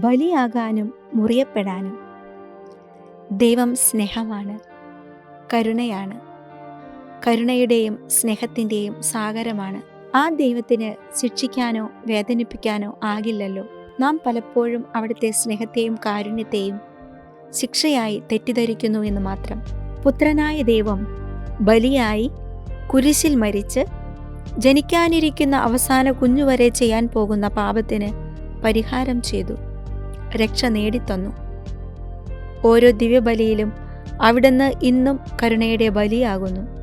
ബലിയാകാനും മുറിയപ്പെടാനും. ദൈവം സ്നേഹമാണ് കരുണയാണ്. കരുണയുടെയും സ്നേഹത്തിന്റെയും സാഗരമാണ്. ആ ദൈവത്തിന് ശിക്ഷിക്കാനോ വേദനിപ്പിക്കാനോ ആകില്ലല്ലോ. നാം പലപ്പോഴും അവിടുത്തെ സ്നേഹത്തെയും കാരുണ്യത്തെയും ശിക്ഷയായി തെറ്റിദ്ധരിക്കുന്നു എന്ന് മാത്രം. പുത്രനായ ദൈവം ബലിയായി കുരിശിൽ മരിച്ച് ജനിക്കാനിരിക്കുന്ന അവസാന കുഞ്ഞുവരെ ചെയ്യാൻ പോകുന്ന പാപത്തിന് പരിഹാരം ചെയ്തു. രക്ഷ നേടിത്തന്നു. ഓരോ ദിവ്യബലിയിലും അവിടുന്ന് ഇന്നും കരുണയുടെ ബലിയാകുന്നു.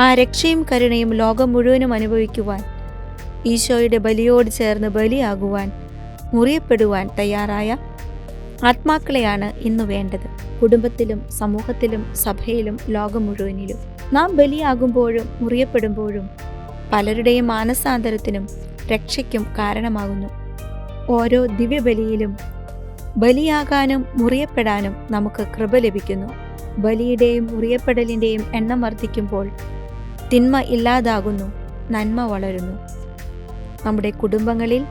ആ രക്ഷയും കരുണയും ലോകം മുഴുവനും അനുഭവിക്കുവാൻ ഈശോയുടെ ബലിയോട് ചേർന്ന് ബലിയാകുവാൻ മുറിയപ്പെടുവാൻ തയ്യാറായ ആത്മാക്കളെയാണ് ഇന്ന് വേണ്ടത്. കുടുംബത്തിലും സമൂഹത്തിലും സഭയിലും ലോകം മുഴുവനിലും. നാം ബലിയാകുമ്പോഴും മുറിയപ്പെടുമ്പോഴും പലരുടെയും മാനസാന്തരത്തിനും രക്ഷയ്ക്കും കാരണമാകുന്നു. ഓരോ ദിവ്യബലിയിലും ബലിയാകാനും മുറിയപ്പെടാനും നമുക്ക് കൃപ ലഭിക്കുന്നു. ബലിയുടെയും മുറിയപ്പെടലിന്റെയും എണ്ണം വർദ്ധിക്കുമ്പോൾ തിന്മ ഇല്ലാതാകുന്നു നന്മ വളരുന്നു. നമ്മുടെ കുടുംബങ്ങളിൽ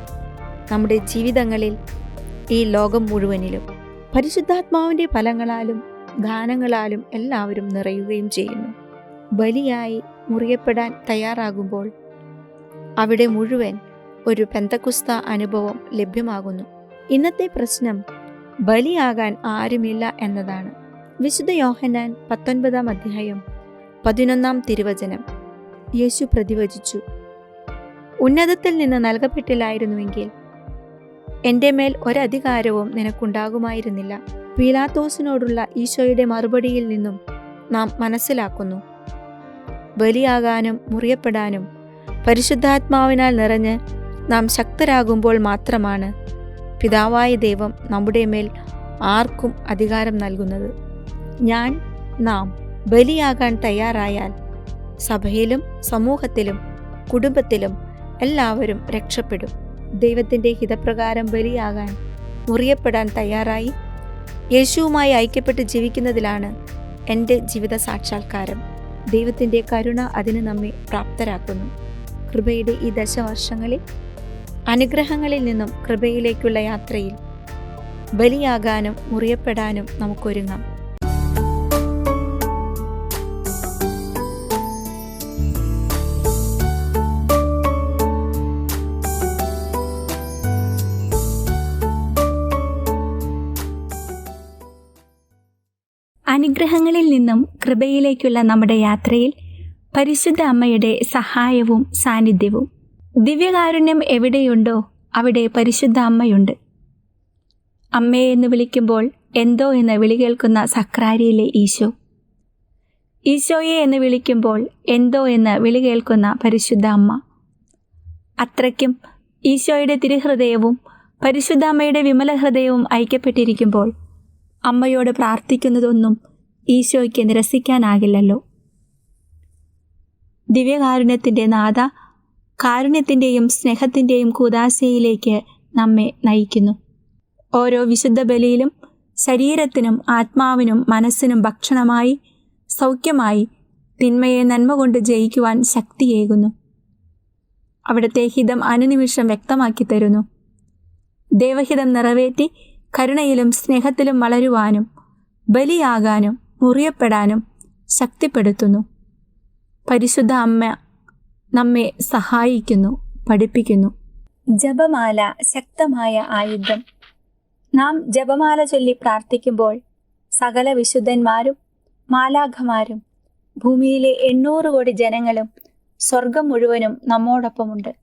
നമ്മുടെ ജീവിതങ്ങളിൽ ഈ ലോകം മുഴുവനിലും പരിശുദ്ധാത്മാവിന്റെ ഫലങ്ങളാലും ദാനങ്ങളാലും എല്ലാവരും നിറയുകയും ചെയ്യുന്നു. ബലിയായി മുറിയപ്പെടാൻ തയ്യാറാകുമ്പോൾ അവിടെ മുഴുവൻ ഒരു പെന്തക്കുസ്ത അനുഭവം ലഭ്യമാകുന്നു. ഇന്നത്തെ പ്രശ്നം ബലിയാകാൻ ആരുമില്ല എന്നതാണ്. വിശുദ്ധ യോഹന്നാൻ പത്തൊൻപതാം അധ്യായം പതിനൊന്നാം തിരുവചനം. യേശു പ്രതിവചിച്ചു ഉന്നതത്തിൽ നിന്ന് നൽകപ്പെട്ടില്ലായിരുന്നുവെങ്കിൽ എന്റെ മേൽ ഒരധികാരവും നിനക്കുണ്ടാകുമായിരുന്നില്ല. പീലാത്തോസിനോടുള്ള ഈശോയുടെ മറുപടിയിൽ നിന്നും നാം മനസ്സിലാക്കുന്നു. ബലിയാകാനും മുറിയപ്പെടാനും പരിശുദ്ധാത്മാവിനാൽ നിറഞ്ഞ് നാം ശക്തരാകുമ്പോൾ മാത്രമാണ് പിതാവായ ദൈവം നമ്മുടെ മേൽ ആർക്കും അധികാരം നൽകുന്നത്. ഞാൻ നാം ബലിയാകാൻ തയ്യാറായാൽ സഭയിലും സമൂഹത്തിലും കുടുംബത്തിലും എല്ലാവരും രക്ഷപ്പെടും. ദൈവത്തിന്റെ ഹിതപ്രകാരം ബലിയാകാൻ മുറിയപ്പെടാൻ തയ്യാറായി യേശുവുമായി ഐക്യപ്പെട്ട് ജീവിക്കുന്നതിലാണ് എന്റെ ജീവിത സാക്ഷാത്കാരം. ദൈവത്തിന്റെ കരുണ അതിന് നമ്മെ പ്രാപ്തരാക്കുന്നു. കൃപയുടെ ഈ ദശവർഷങ്ങളിൽ അനുഗ്രഹങ്ങളിൽ നിന്നും കൃപയിലേക്കുള്ള യാത്രയിൽ ബലിയാകാനും മുറിയപ്പെടാനും നമുക്കൊരുങ്ങാം. അനുഗ്രഹങ്ങളിൽ നിന്നും കൃപയിലേക്കുള്ള നമ്മുടെ യാത്രയിൽ പരിശുദ്ധ അമ്മയുടെ സഹായവും സാന്നിധ്യവും ദിവ്യകാരുണ്യം എവിടെയുണ്ടോ അവിടെ പരിശുദ്ധ അമ്മയുണ്ട്. അമ്മയെ എന്ന് വിളിക്കുമ്പോൾ എന്തോ എന്ന് വിളി കേൾക്കുന്ന സക്രാരിയിലെ ഈശോ. ഈശോയെ എന്ന് വിളിക്കുമ്പോൾ എന്തോ എന്ന് വിളി കേൾക്കുന്ന പരിശുദ്ധ അമ്മ. അത്രയ്ക്കും ഈശോയുടെ തിരുഹൃദയവും പരിശുദ്ധ അമ്മയുടെ വിമല ഹൃദയവും ഐക്യപ്പെട്ടിരിക്കുമ്പോൾ അമ്മയോട് പ്രാർത്ഥിക്കുന്നതൊന്നും ഈശോയ്ക്ക് നിരസിക്കാനാകില്ലല്ലോ. ദിവ്യകാരുണ്യത്തിന്റെ നാഥ കാരുണ്യത്തിന്റെയും സ്നേഹത്തിന്റെയും കൂതാശയിലേക്ക് നമ്മെ നയിക്കുന്നു. ഓരോ വിശുദ്ധ ബലിയിലും ശരീരത്തിനും ആത്മാവിനും മനസ്സിനും ഭക്ഷണമായി സൗഖ്യമായി തിന്മയെ നന്മ കൊണ്ട് ജയിക്കുവാൻ ശക്തിയേകുന്നു. അവിടുത്തെ ഹിതം അനുനിമിഷം വ്യക്തമാക്കി തരുന്നു. ദേവഹിതം നിറവേറ്റി കരുണയിലും സ്നേഹത്തിലും വളരുവാനും ബലിയാകാനും മുറിയപ്പെടാനും ശക്തിപ്പെടുത്തുന്നു. പരിശുദ്ധ അമ്മ നമ്മെ സഹായിക്കുന്നു പഠിപ്പിക്കുന്നു. ജപമാല ശക്തമായ ആയുധം. നാം ജപമാല ചൊല്ലി പ്രാർത്ഥിക്കുമ്പോൾ സകല വിശുദ്ധന്മാരും മാലാഖമാരും ഭൂമിയിലെ എണ്ണൂറ് കോടി ജനങ്ങളും സ്വർഗം മുഴുവനും നമ്മോടൊപ്പമുണ്ട്.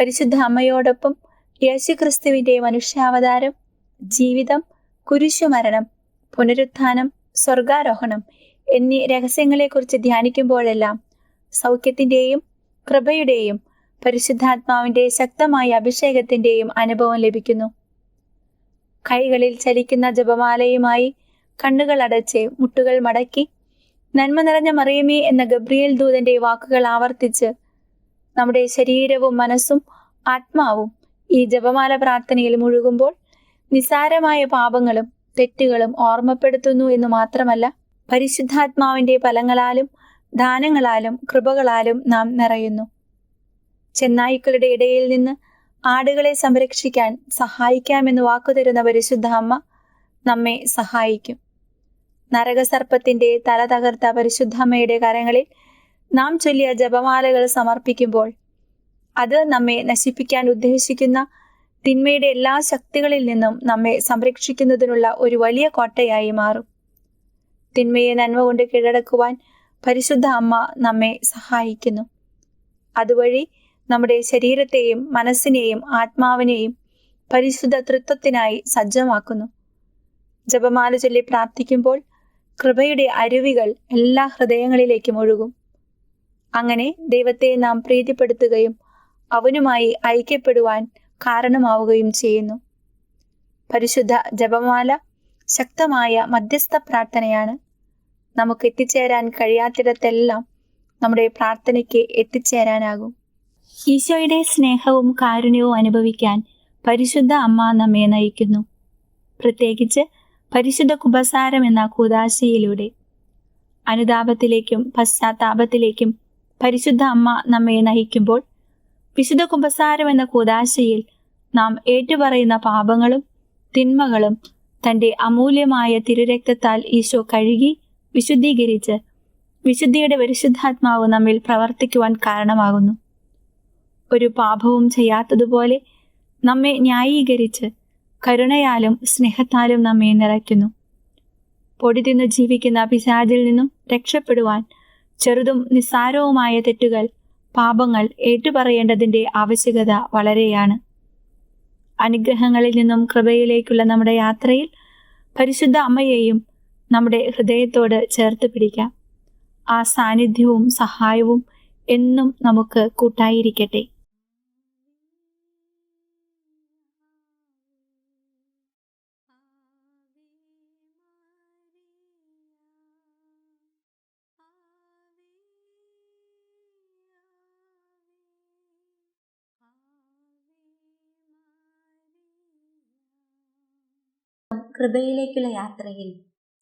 പരിശുദ്ധ അമ്മയോടൊപ്പം യേശുക്രിസ്തുവിന്റെ മനുഷ്യാവതാരം ജീവിതം കുരിശുമരണം പുനരുത്ഥാനം സ്വർഗാരോഹണം എന്നീ രഹസ്യങ്ങളെക്കുറിച്ച് ധ്യാനിക്കുമ്പോഴെല്ലാം സൗഖ്യത്തിന്റെയും കൃപയുടെയും പരിശുദ്ധാത്മാവിന്റെ ശക്തമായ അഭിഷേകത്തിന്റെയും അനുഭവം ലഭിക്കുന്നു. കൈകളിൽ ചലിക്കുന്ന ജപമാലയുമായി കണ്ണുകൾ അടച്ച് മുട്ടുകൾ മടക്കി നന്മ നിറഞ്ഞ മറിയമേ എന്ന ഗബ്രിയേൽ ദൂതന്റെ വാക്കുകൾ ആവർത്തിച്ച് നമ്മുടെ ശരീരവും മനസ്സും ആത്മാവും ഈ ജപമാല പ്രാർത്ഥനയിൽ മുഴുകുമ്പോൾ നിസാരമായ പാപങ്ങളും തെറ്റുകളും ഓർമ്മപ്പെടുത്തുന്നു എന്ന് മാത്രമല്ല പരിശുദ്ധാത്മാവിന്റെ ഫലങ്ങളാലും ദാനങ്ങളാലും കൃപകളാലും നാം നിറയുന്നു. ചെന്നായ്ക്കളുടെ ഇടയിൽ നിന്ന് ആടുകളെ സംരക്ഷിക്കാൻ സഹായിക്കാമെന്ന് വാക്കുതരുന്ന പരിശുദ്ധ അമ്മ നമ്മെ സഹായിക്കും. നരകസർപ്പത്തിന്റെ തല തകർത്ത പരിശുദ്ധമ്മയുടെ കരങ്ങളിൽ നാം ചൊല്ലിയ ജപമാലകൾ സമർപ്പിക്കുമ്പോൾ അത് നമ്മെ നശിപ്പിക്കാൻ ഉദ്ദേശിക്കുന്ന തിന്മയുടെ എല്ലാ ശക്തികളിൽ നിന്നും നമ്മെ സംരക്ഷിക്കുന്നതിനുള്ള ഒരു വലിയ കോട്ടയായി മാറും. തിന്മയെ നന്മ കൊണ്ട് കീഴടക്കുവാൻ പരിശുദ്ധ അമ്മ നമ്മെ സഹായിക്കുന്നു. അതുവഴി നമ്മുടെ ശരീരത്തെയും മനസ്സിനെയും ആത്മാവിനെയും പരിശുദ്ധ തൃത്വത്തിനായി സജ്ജമാക്കുന്നു. ജപമാല ചൊല്ലി പ്രാർത്ഥിക്കുമ്പോൾ കൃപയുടെ അരുവികൾ എല്ലാ ഹൃദയങ്ങളിലേക്കും ഒഴുകും. അങ്ങനെ ദൈവത്തെ നാം പ്രീതിപ്പെടുത്തുകയും അവനുമായി ഐക്യപ്പെടുവാൻ കാരണമാവുകയും ചെയ്യുന്നു. പരിശുദ്ധ ജപമാല ശക്തമായ മധ്യസ്ഥ പ്രാർത്ഥനയാണ്. നമുക്ക് എത്തിച്ചേരാൻ കഴിയാത്തിടത്തെല്ലാം നമ്മുടെ പ്രാർത്ഥനയ്ക്ക് എത്തിച്ചേരാനാകും. ഈശോയുടെ സ്നേഹവും കാരുണ്യവും അനുഭവിക്കാൻ പരിശുദ്ധ അമ്മ നമ്മെ നയിക്കുന്നു. പ്രത്യേകിച്ച് പരിശുദ്ധ കുബസാരം എന്ന കൂതാശയിലൂടെ അനുതാപത്തിലേക്കും പശ്ചാത്താപത്തിലേക്കും പരിശുദ്ധ അമ്മ നമ്മെ നയിക്കുമ്പോൾ വിശുദ്ധ കുമ്പസാരം എന്ന കൂതാശയിൽ നാം ഏറ്റുപറയുന്ന പാപങ്ങളും തിന്മകളും തന്റെ അമൂല്യമായ തിരുരക്തത്താൽ ഈശോ കഴുകി വിശുദ്ധീകരിച്ച് വിശുദ്ധിയുടെ പരിശുദ്ധാത്മാവ് നമ്മിൽ പ്രവർത്തിക്കുവാൻ കാരണമാകുന്നു. ഒരു പാപവും ചെയ്യാത്തതുപോലെ നമ്മെ ന്യായീകരിച്ച് കരുണയാലും സ്നേഹത്താലും നമ്മെ നിറയ്ക്കുന്നു. പൊടി തിന്ന് ജീവിക്കുന്ന പിശാചിൽ നിന്നും രക്ഷപ്പെടുവാൻ ചെറുതും നിസ്സാരവുമായ തെറ്റുകൾ പാപങ്ങൾ ഏറ്റുപറയേണ്ടതിന്റെ ആവശ്യകത വളരെയാണ്. അനുഗ്രഹങ്ങളിൽ നിന്നും കൃപയിലേക്കുള്ള നമ്മുടെ യാത്രയിൽ പരിശുദ്ധ അമ്മയെയും നമ്മുടെ ഹൃദയത്തോട് ചേർത്ത് പിടിക്കാം. ആ സാന്നിധ്യവും സഹായവും എന്നും നമുക്ക് കൂട്ടായിരിക്കട്ടെ. കൃപയിലേക്കുള്ള യാത്രയിൽ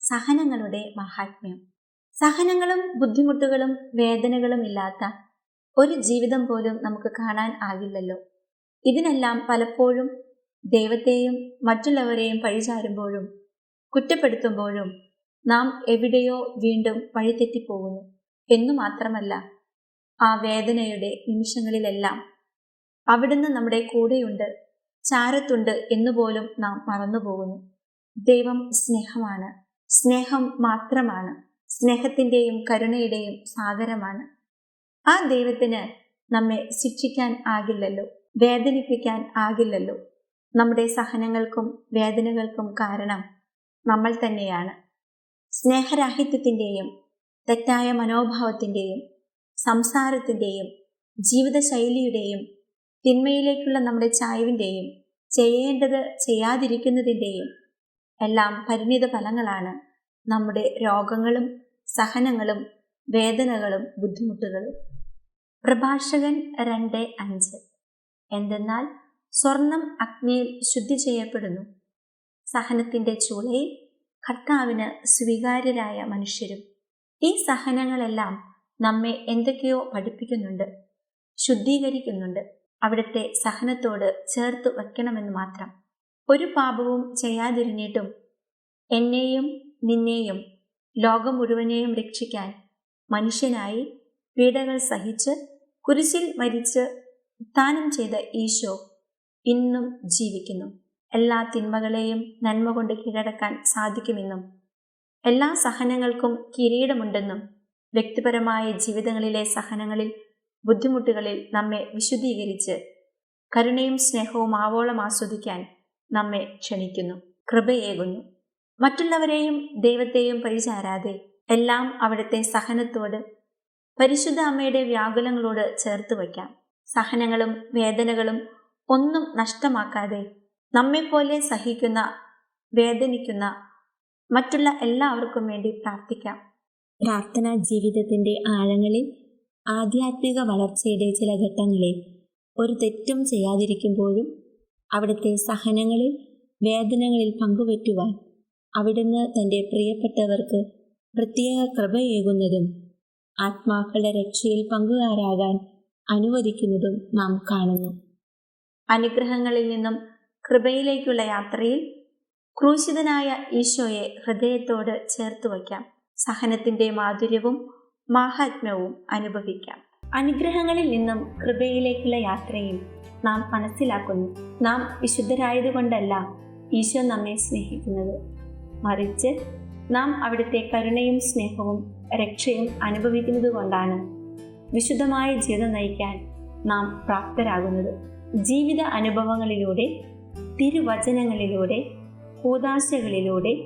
സഹനങ്ങളുടെ മഹാത്മ്യം. സഹനങ്ങളും ബുദ്ധിമുട്ടുകളും വേദനകളും ഇല്ലാത്ത ഒരു ജീവിതം പോലും നമുക്ക് കാണാൻ ആകില്ലല്ലോ. ഇതിനെല്ലാം പലപ്പോഴും ദൈവത്തെയും മറ്റുള്ളവരെയും പഴിചാരുമ്പോഴും കുറ്റപ്പെടുത്തുമ്പോഴും നാം എവിടെയോ വീണ്ടും വഴിതെറ്റിപ്പോകുന്നു. എന്നു മാത്രമല്ല ആ വേദനയുടെ നിമിഷങ്ങളിലെല്ലാം അവിടുന്ന് നമ്മുടെ കൂടെയുണ്ട് ചാരത്തുണ്ട് എന്നുപോലും നാം മറന്നുപോകുന്നു. ദൈവം സ്നേഹമാണ്. സ്നേഹം മാത്രമാണ്. സ്നേഹത്തിന്റെയും കരുണയുടെയും സാഗരമാണ്. ആ ദൈവത്തിന് നമ്മെ ശിക്ഷിക്കാൻ ആകില്ലല്ലോ. വേദനിപ്പിക്കാൻ ആകില്ലല്ലോ. നമ്മുടെ സഹനങ്ങൾക്കും വേദനകൾക്കും കാരണം നമ്മൾ തന്നെയാണ്. സ്നേഹരാഹിത്യത്തിന്റെയും തെറ്റായ മനോഭാവത്തിന്റെയും സംസാരത്തിന്റെയും ജീവിതശൈലിയുടെയും തിന്മയിലേക്കുള്ള നമ്മുടെ ചായവിന്റെയും ചെയ്യേണ്ടത് ചെയ്യാതിരിക്കുന്നതിന്റെയും എല്ലാം പരിണിത ഫലങ്ങളാണ്. നമ്മുടെ രോഗങ്ങളും സഹനങ്ങളും വേദനകളും ബുദ്ധിമുട്ടുകളും പ്രഭാഷകൻ രണ്ട് അഞ്ച്. എന്തെന്നാൽ സ്വർണം അഗ്നിയിൽ ശുദ്ധി ചെയ്യപ്പെടുന്നു. സഹനത്തിന്റെ ചൂളയിൽ കർത്താവിന് സ്വീകാര്യരായ മനുഷ്യരും. ഈ സഹനങ്ങളെല്ലാം നമ്മെ എന്തൊക്കെയോ പഠിപ്പിക്കുന്നുണ്ട് ശുദ്ധീകരിക്കുന്നുണ്ട്. അവിടുത്തെ സഹനത്തോട് ചേർത്ത് വയ്ക്കണമെന്ന് മാത്രം. ഒരു പാപവും ചെയ്യാതിരുന്നിട്ടും എന്നെയും നിന്നെയും ലോകം മുഴുവനെയും രക്ഷിക്കാൻ മനുഷ്യനായി പീഡകൾ സഹിച്ച് കുരിശിൽ മരിച്ച് ഉത്ഥാനം ചെയ്ത ഈശോ ഇന്നും ജീവിക്കുന്നു. എല്ലാ തിന്മകളെയും നന്മ കൊണ്ട് കീഴടക്കാൻ സാധിക്കുമെന്നും എല്ലാ സഹനങ്ങൾക്കും കിരീടമുണ്ടെന്നും വ്യക്തിപരമായ ജീവിതങ്ങളിലെ സഹനങ്ങളിൽ ബുദ്ധിമുട്ടുകളിൽ നമ്മെ വിശുദ്ധീകരിച്ച് കരുണയും സ്നേഹവും ആവോളം ആസ്വദിക്കാൻ നമ്മെ ക്ഷണിക്കുന്നു. കൃപയേകുന്നു മറ്റുള്ളവരെയും ദൈവത്തെയും പഴിചാരാതെ എല്ലാം അവിടുത്തെ സഹനത്തോട് പരിശുദ്ധ അമ്മയുടെ വ്യാകുലങ്ങളോട് ചേർത്ത് വയ്ക്കാം. സഹനങ്ങളും വേദനകളും ഒന്നും നഷ്ടമാക്കാതെ നമ്മെപ്പോലെ സഹിക്കുന്ന വേദനിക്കുന്ന മറ്റുള്ള എല്ലാവർക്കും വേണ്ടി പ്രാർത്ഥിക്കാം. പ്രാർത്ഥനാ ജീവിതത്തിന്റെ ആഴങ്ങളിൽ ആധ്യാത്മിക വളർച്ചയുടെ ചില ഘട്ടങ്ങളിൽ ഒരു തെറ്റും ചെയ്യാതിരിക്കുമ്പോഴും അവിടുത്തെ സഹനങ്ങളിൽ വേദനകളിൽ പങ്കുവയ്ക്കുവാൻ അവിടുന്ന് തന്റെ പ്രിയപ്പെട്ടവർക്ക് പ്രത്യേക കൃപയേകുന്നതും ആത്മാക്കളുടെ രക്ഷയിൽ പങ്കുകാരാകാൻ അനുവദിക്കുന്നതും നാം കാണുന്നു. അനുഗ്രഹങ്ങളിൽ നിന്നും കൃപയിലേക്കുള്ള യാത്രയിൽ ക്രൂശിതനായ ഈശോയെ ഹൃദയത്തോട് ചേർത്ത് വയ്ക്കാം. സഹനത്തിന്റെ മാധുര്യവും മാഹാത്മ്യവും അനുഭവിക്കാം. അനുഗ്രഹങ്ങളിൽ നിന്നും കൃപയിലേക്കുള്ള യാത്രയിൽ നാം മനസ്സിലാക്കുന്നു. നാം വിശുദ്ധരായതുകൊണ്ടല്ല ഈശോ നമ്മെ സ്നേഹിക്കുന്നത്. മറിച്ച് നാം അവിടുത്തെ കരുണയും സ്നേഹവും രക്ഷയും അനുഭവിക്കുന്നത് കൊണ്ടാണ് വിശുദ്ധമായ ജീവിതം നയിക്കാൻ നാം പ്രാപ്തരാകുന്നത്. ജീവിത അനുഭവങ്ങളിലൂടെ തിരുവചനങ്ങളിലൂടെ കൂതാശകളിലൂടെ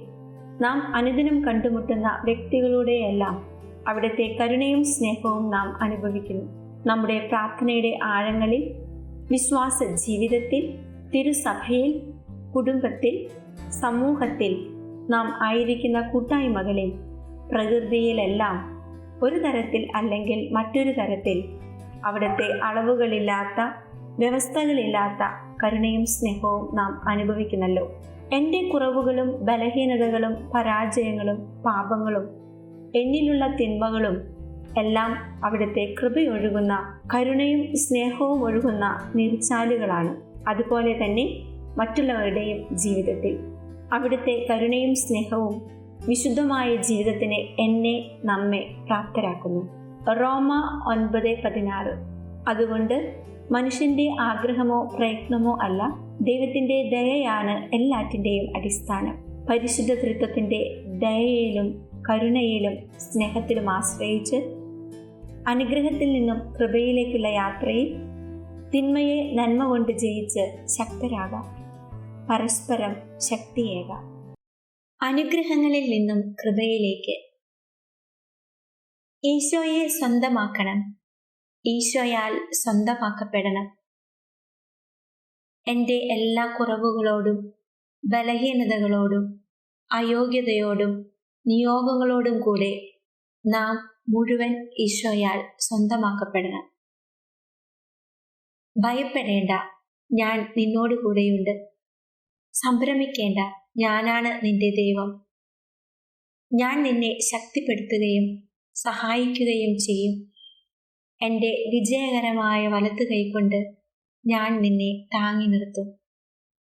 നാം അനുദിനം കണ്ടുമുട്ടുന്ന വ്യക്തികളുടെയെല്ലാം അവിടുത്തെ കരുണയും സ്നേഹവും നാം അനുഭവിക്കുന്നു. നമ്മുടെ പ്രാർത്ഥനയുടെ ആഴങ്ങളിൽ വിശ്വാസ ജീവിതത്തിൽ തിരുസഭയിൽ കുടുംബത്തിൽ സമൂഹത്തിൽ നാം ആയിരിക്കുന്ന കൂട്ടായ്മകളിൽ പ്രകൃതിയിലെല്ലാം ഒരു തരത്തിൽ അല്ലെങ്കിൽ മറ്റൊരു തരത്തിൽ അവിടുത്തെ അളവുകളില്ലാത്ത വ്യവസ്ഥകളില്ലാത്ത കരുണയും സ്നേഹവും നാം അനുഭവിക്കുന്നല്ലോ. എന്റെ കുറവുകളും ബലഹീനതകളും പരാജയങ്ങളും പാപങ്ങളും എന്നിലുള്ള തിന്മകളും എല്ലാം അവിടുത്തെ കൃപയൊഴുകുന്ന കരുണയും സ്നേഹവും ഒഴുകുന്ന നീർച്ചാലുകളാണ്. അതുപോലെ തന്നെ മറ്റുള്ളവരുടെയും ജീവിതത്തിൽ. അവിടുത്തെ കരുണയും സ്നേഹവും വിശുദ്ധമായ ജീവിതത്തിന് എന്നെ നമ്മെ പ്രാപ്തരാക്കുന്നു. റോമ ഒൻപത് പതിനാറ്. അതുകൊണ്ട് മനുഷ്യന്റെ ആഗ്രഹമോ പ്രയത്നമോ അല്ല ദൈവത്തിന്റെ ദയയാണ് എല്ലാറ്റിന്റെയും അടിസ്ഥാനം. പരിശുദ്ധ തൃത്വത്തിന്റെ ദയയിലും കരുണയിലും സ്നേഹത്തിലും ആശ്രയിച്ച് അനുഗ്രഹത്തിൽ നിന്നും കൃപയിലേക്കുള്ള യാത്രയിൽ തിന്മയെ നന്മ കൊണ്ട് ജയിച്ച് ശക്തരാകാം. പരസ്പരം ശക്തിയേകാം. അനുഗ്രഹങ്ങളിൽ നിന്നും കൃപയിലേക്ക്. ഈശോയെ സ്വന്തമാക്കണം. ഈശോയാൽ സ്വന്തമാക്കപ്പെടണം. എന്റെ എല്ലാ കുറവുകളോടും ബലഹീനതകളോടും അയോഗ്യതയോടും നിയോഗങ്ങളോടും കൂടെ നാം മുഴുവൻ ഈശോയാൽ സ്വന്തമാക്കപ്പെടണം. ഭയപ്പെടേണ്ട ഞാൻ നിന്നോട് കൂടെയുണ്ട്. സംഭ്രമിക്കേണ്ട ഞാനാണ് നിന്റെ ദൈവം. ഞാൻ നിന്നെ ശക്തിപ്പെടുത്തുകയും സഹായിക്കുകയും ചെയ്യും. എന്റെ വിജയകരമായ വലത്ത് കൈകൊണ്ട് ഞാൻ നിന്നെ താങ്ങി നിർത്തും.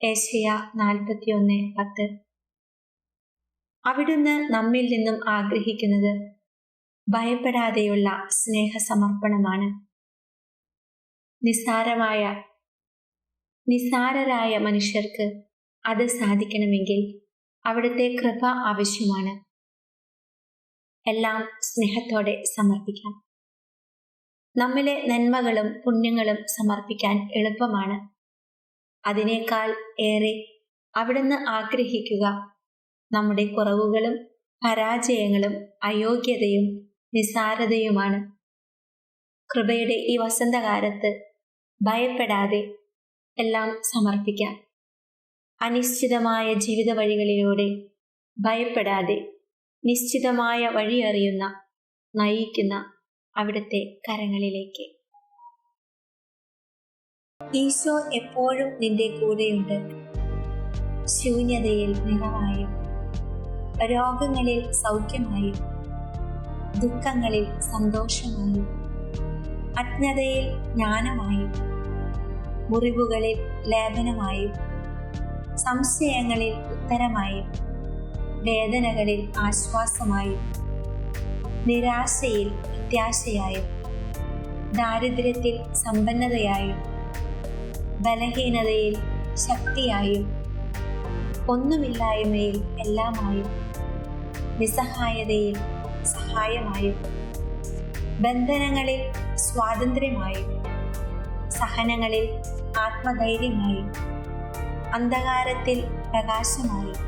ഏഷ്യ നാൽപ്പത്തിയൊന്ന് പത്ത്. അവിടുന്ന് നമ്മിൽ നിന്നും ആഗ്രഹിക്കുന്നത് ഭയപ്പെടാതെയുള്ള സ്നേഹസമർപ്പണമാണ്. നിസ്സാരമായ നിസ്സാരരായ മനുഷ്യർക്ക് അത് സാധിക്കണമെങ്കിൽ അവിടുത്തെ കൃപ ആവശ്യമാണ്. എല്ലാം സ്നേഹത്തോടെ സമർപ്പിക്കാം. നമ്മിലെ നന്മകളും പുണ്യങ്ങളും സമർപ്പിക്കാൻ എളുപ്പമാണ്. അതിനേക്കാൾ ഏറെ അവിടുന്ന് ആഗ്രഹിക്കുക നമ്മുടെ കുറവുകളും പരാജയങ്ങളും അയോഗ്യതയും നിസാരതയുമാണ്. കൃപയുടെ ഈ വസന്തകാലത്ത് ഭയപ്പെടാതെ എല്ലാം സമർപ്പിക്കാം. അനിശ്ചിതമായ ജീവിത വഴികളിലൂടെ ഭയപ്പെടാതെ നിശ്ചിതമായ വഴി അറിയുന്ന നയിക്കുന്ന അവിടുത്തെ കരങ്ങളിലേക്ക്. ഈശോ എപ്പോഴും നിന്റെ കൂടെയുണ്ട്. ശൂന്യതയിൽ നിറവായും രോഗങ്ങളിൽ സൗഖ്യമായി ദുഃഖങ്ങളിൽ സന്തോഷമായി അജ്ഞതയിൽ ജ്ഞാനമായും മുറിവുകളിൽ ലേപനമായും സംശയങ്ങളിൽ ഉത്തരമായി വേദനകളിൽ ആശ്വാസമായി നിരാശയിൽ പ്രത്യാശയായും ദാരിദ്ര്യത്തിൽ സമ്പന്നതയായി ബലഹീനതയിൽ ശക്തിയായും ഒന്നുമില്ലായ്മയിൽ എല്ലാമായും നിസ്സഹായതയിൽ സഹായമായും ബന്ധനങ്ങളിൽ സ്വാതന്ത്ര്യമായും സഹനങ്ങളിൽ ആത്മധൈര്യമായും അന്ധകാരത്തിൽ പ്രകാശമായും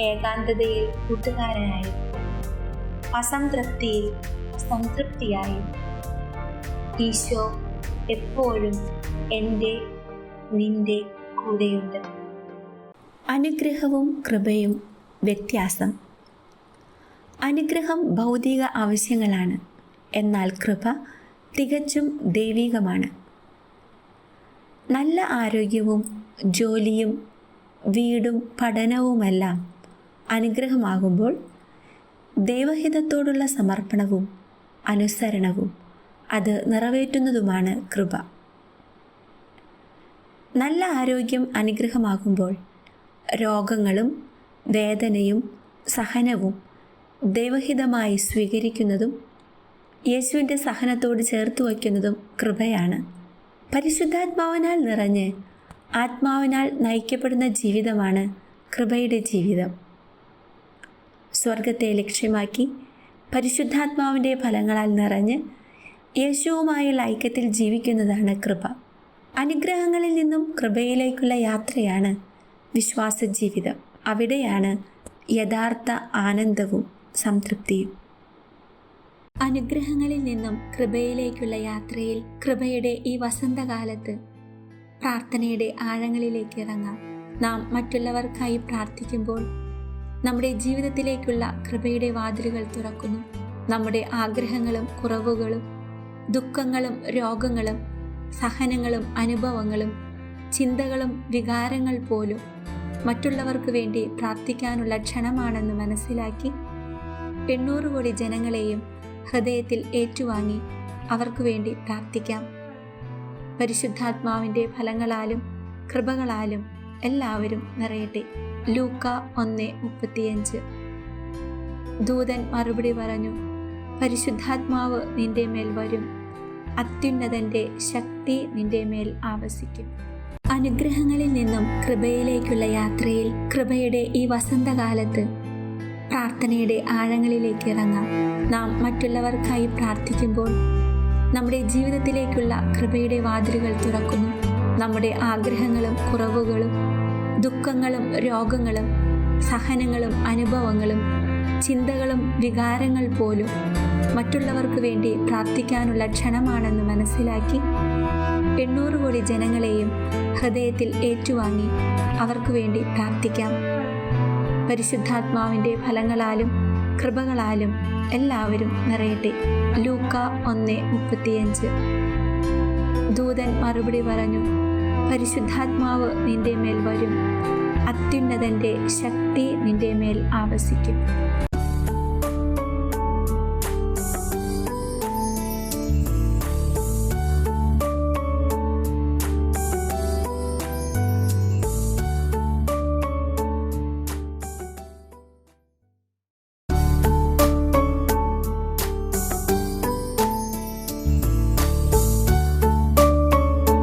ഏകാന്തതയിൽ കൂട്ടുകാരനായും അസംതൃപ്തിയിൽ സംതൃപ്തിയായും. ഈശോ എപ്പോഴും എന്റെ നിന്റെ കൂടെയുണ്ട്. അനുഗ്രഹവും കൃപയും വ്യത്യാസം. അനുഗ്രഹം ഭൗതിക ആവശ്യങ്ങളാണ്. എന്നാൽ കൃപ തികച്ചും ദൈവികമാണ്. നല്ല ആരോഗ്യവും ജോലിയും വീടും പഠനവുമെല്ലാം അനുഗ്രഹമാകുമ്പോൾ ദൈവഹിതത്തോടുള്ള സമർപ്പണവും അനുസരണവും അത് നിറവേറ്റുന്നതുമാണ് കൃപ. നല്ല ആരോഗ്യം അനുഗ്രഹമാകുമ്പോൾ രോഗങ്ങളും വേദനയും സഹനവും ദൈവഹിതമായി സ്വീകരിക്കുന്നതും യേശുവിന്റെ സഹനത്തോട് ചേർത്ത് വയ്ക്കുന്നതും കൃപയാണ്. പരിശുദ്ധാത്മാവിനാൽ നിറഞ്ഞ് ആത്മാവിനാൽ നയിക്കപ്പെടുന്ന ജീവിതമാണ് കൃപയുടെ ജീവിതം. സ്വർഗത്തെ ലക്ഷ്യമാക്കി പരിശുദ്ധാത്മാവിന്റെ ഫലങ്ങളാൽ നിറഞ്ഞ് യേശുവുമായുള്ള ഐക്യത്തിൽ ജീവിക്കുന്നതാണ് കൃപ. അനുഗ്രഹങ്ങളിൽ നിന്നും കൃപയിലേക്കുള്ള യാത്രയാണ് വിശ്വാസ ജീവിതം അവിടെയാണ് യഥാർത്ഥ ആനന്ദവും സംതൃപ്തിയും അനുഗ്രഹങ്ങളിൽ നിന്നും കൃപയിലേക്കുള്ള യാത്രയിൽ കൃപയുടെ ഈ വസന്തകാലത്ത് പ്രാർത്ഥനയുടെ ആഴങ്ങളിലേക്ക് ഇറങ്ങാം. നാം മറ്റുള്ളവർക്കായി പ്രാർത്ഥിക്കുമ്പോൾ നമ്മുടെ ജീവിതത്തിലേക്കുള്ള കൃപയുടെ വാതിലുകൾ തുറക്കുന്നു. നമ്മുടെ ആഗ്രഹങ്ങളും കുറവുകളും ദുഃഖങ്ങളും രോഗങ്ങളും സഹനങ്ങളും അനുഭവങ്ങളും ചിന്തകളും വികാരങ്ങൾ പോലും മറ്റുള്ളവർക്ക് വേണ്ടി പ്രാർത്ഥിക്കാനുള്ള ക്ഷണമാണെന്ന് മനസ്സിലാക്കി എണ്ണൂറ് കോടി ജനങ്ങളെയും ഹൃദയത്തിൽ ഏറ്റുവാങ്ങി അവർക്കു വേണ്ടി പ്രാർത്ഥിക്കാം. പരിശുദ്ധാത്മാവിന്റെ ഫലങ്ങളാലും കൃപകളാലും എല്ലാവരും നിറയട്ടെ. ലൂക്ക ഒന്ന് മുപ്പത്തിയഞ്ച്. ദൂതൻ മറുപടി പറഞ്ഞു പരിശുദ്ധാത്മാവ് നിന്റെ മേൽ വരും. അത്യുന്നതന്റെ ശക്തി നിന്റെ മേൽ ആവസിക്കും. അനുഗ്രഹങ്ങളിൽ നിന്നും കൃപയിലേക്കുള്ള യാത്രയിൽ കൃപയുടെ ഈ വസന്തകാലത്ത് പ്രാർത്ഥനയുടെ ആഴങ്ങളിലേക്ക് ഇറങ്ങാം. നാം മറ്റുള്ളവർക്കായി പ്രാർത്ഥിക്കുമ്പോൾ നമ്മുടെ ജീവിതത്തിലേക്കുള്ള കൃപയുടെ വാതിലുകൾ തുറക്കുന്നു. നമ്മുടെ ആഗ്രഹങ്ങളും കുറവുകളും ദുഃഖങ്ങളും രോഗങ്ങളും സഹനങ്ങളും അനുഭവങ്ങളും ചിന്തകളും വികാരങ്ങൾ പോലും മറ്റുള്ളവർക്ക് വേണ്ടി പ്രാർത്ഥിക്കാനുള്ള ക്ഷണമാണെന്ന് മനസ്സിലാക്കി എണ്ണൂറ് കോടി ജനങ്ങളെയും ഹൃദയത്തിൽ ഏറ്റുവാങ്ങി അവർക്ക് വേണ്ടി പ്രാർത്ഥിക്കാം. പരിശുദ്ധാത്മാവിന്റെ ഫലങ്ങളാലും കൃപകളാലും എല്ലാവരും നിറയട്ടെ. ലൂക്ക ഒന്ന് മുപ്പത്തിയഞ്ച്. ദൂതൻ മറുപടി പറഞ്ഞു പരിശുദ്ധാത്മാവ് നിന്റെ മേൽ വരും. അത്യുന്നതന്റെ ശക്തി നിന്റെ മേൽ ആവസിക്കും.